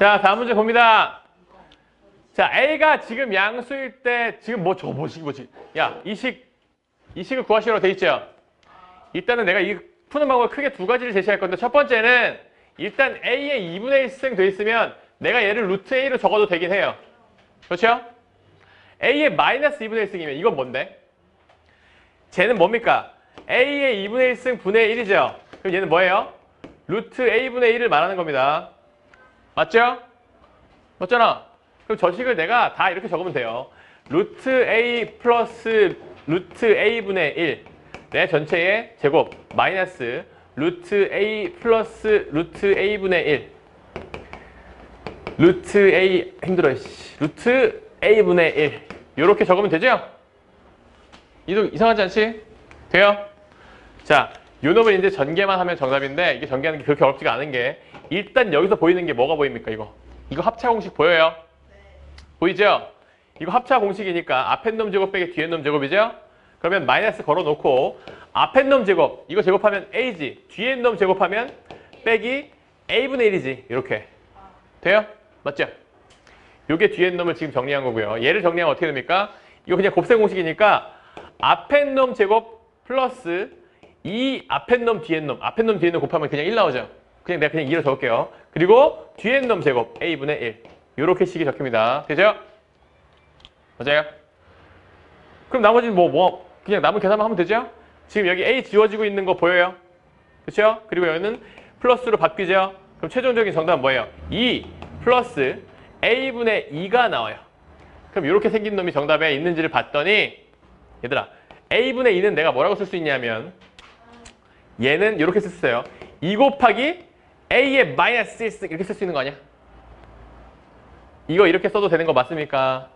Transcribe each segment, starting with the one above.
자, 다음 문제 봅니다. 자, A가 지금 양수일 때 지금 뭐 저거 뭐지 뭐지? 야, 이식 이식을 구하시라고 돼 있죠. 일단은 내가 이 푸는 방법을 크게 두 가지를 제시할 건데 첫 번째는 일단 A의 2분의 1승 돼 있으면 내가 얘를 루트 A로 적어도 되긴 해요. 그렇죠? A의 마이너스 2분의 1승이면 이건 뭔데? 쟤는 뭡니까? A의 2분의 1승 분의 1이죠. 그럼 얘는 뭐예요? 루트 A분의 1을 말하는 겁니다. 맞죠? 맞잖아. 그럼 저 식을 내가 다 이렇게 적으면 돼요. 루트 A 플러스 루트 A분의 1. 내 전체의 제곱 마이너스 루트 A 플러스 루트 A분의 1. 루트 A 힘들어. 씨. 루트 A분의 1. 이렇게 적으면 되죠? 이도 이상하지 않지? 돼요? 자, 요 놈을 이제 전개만 하면 정답인데 이게 전개하는 게 그렇게 어렵지가 않은 게 일단 여기서 보이는 게 뭐가 보입니까 이거? 이거 합차 공식 보여요? 보이죠? 이거 합차 공식이니까 앞에 놈 제곱 빼기 뒤에 놈 제곱이죠? 그러면 마이너스 걸어놓고 앞에 놈 제곱 이거 제곱하면 a지 뒤에 놈 제곱하면 빼기 a분의 1이지 이렇게 돼요? 맞죠? 요게 뒤에 놈을 지금 정리한 거고요 얘를 정리하면 어떻게 됩니까? 이거 그냥 곱셈 공식이니까 앞에 놈 제곱 플러스 이 앞에 놈 뒤에 놈 앞에 놈 뒤에 놈 곱하면 그냥 1 나오죠 그냥 내가 그냥 2로 적을게요 그리고 뒤에 놈 제곱 a분의 1 요렇게 식이 적힙니다 되죠? 맞아요? 그럼 나머지는 뭐, 뭐, 그냥 남은 계산만 하면 되죠? 지금 여기 A 지워지고 있는 거 보여요? 그렇죠? 그리고 여기는 플러스로 바뀌죠? 그럼 최종적인 정답은 뭐예요? 2 플러스 A분의 2가 나와요. 그럼 이렇게 생긴 놈이 정답에 있는지를 봤더니 얘들아 A분의 2는 내가 뭐라고 쓸 수 있냐면 얘는 이렇게 있어요. 2 곱하기 A의 마이너스 1승 이렇게 쓸 수 있는 거 아니야? 이거 이렇게 써도 되는 거 맞습니까?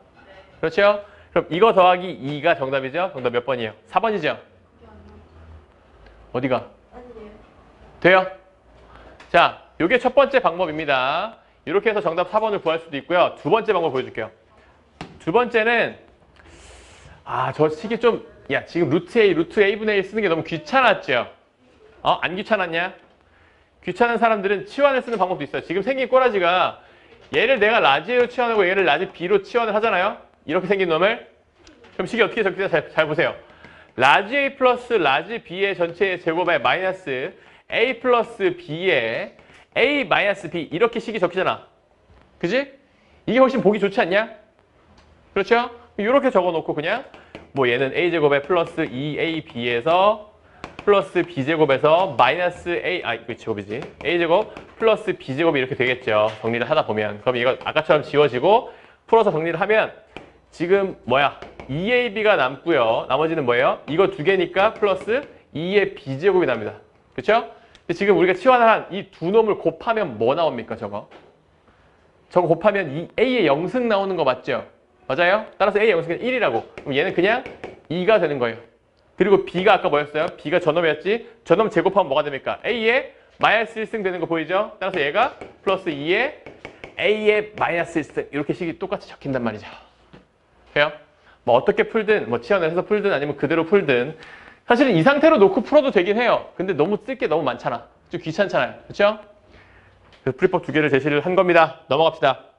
그렇죠? 그럼 이거 더하기 2가 정답이죠? 정답 몇 번이에요? 4번이죠? 어디가? 돼요? 자, 요게 첫 번째 방법입니다. 이렇게 해서 정답 4번을 구할 수도 있고요. 두 번째 방법 보여줄게요. 두 번째는 아, 저 식이 좀 야, 지금 루트 A, 루트 A분의 1 쓰는 게 너무 귀찮았죠? 어? 안 귀찮았냐? 귀찮은 사람들은 치환을 쓰는 방법도 있어요. 지금 생긴 꼬라지가 얘를 내가 라지 A로 치환하고 얘를 라지 B로 치환을 하잖아요. 이렇게 생긴 놈을 그럼 식이 어떻게 적히냐 잘, 잘 보세요. 라지 A 플러스 라지 B의 전체의 제곱에 마이너스 A 플러스 B의 A 마이너스 B 이렇게 식이 적히잖아. 그지? 이게 훨씬 보기 좋지 않냐? 그렇죠? 이렇게 적어놓고 그냥 뭐 얘는 A제곱에 플러스 2AB에서 플러스 B제곱에서 마이너스 A, 아, 이거 제곱이지. A제곱 플러스 B제곱이 이렇게 되겠죠. 정리를 하다 보면. 그럼 이거 아까처럼 지워지고 풀어서 정리를 하면 지금 뭐야? 2AB가 남고요. 나머지는 뭐예요? 이거 두 개니까 플러스 2의 B제곱이 납니다. 그렇죠? 지금 우리가 치환을 한이 두 놈을 곱하면 뭐 나옵니까, 저거? 저거 곱하면 이 A의 영승 나오는 거 맞죠? 맞아요? 따라서 A의 영승은 1이라고. 그럼 얘는 그냥 2가 되는 거예요. 그리고 B가 아까 뭐였어요? B가 저놈이었지? 저놈 제곱하면 뭐가 됩니까? A의 마이너스 1승 되는 거 보이죠? 따라서 얘가 플러스 2의 A의 마이너스 1승 이렇게 식이 똑같이 적힌단 말이죠. 돼요? 뭐 어떻게 풀든 뭐 치환을 해서 풀든 아니면 그대로 풀든 사실은 이 상태로 놓고 풀어도 되긴 해요. 근데 너무 쓸 게 너무 많잖아. 좀 귀찮잖아요. 그렇죠? 그래서 풀이법 두 개를 제시를 한 겁니다. 넘어갑시다.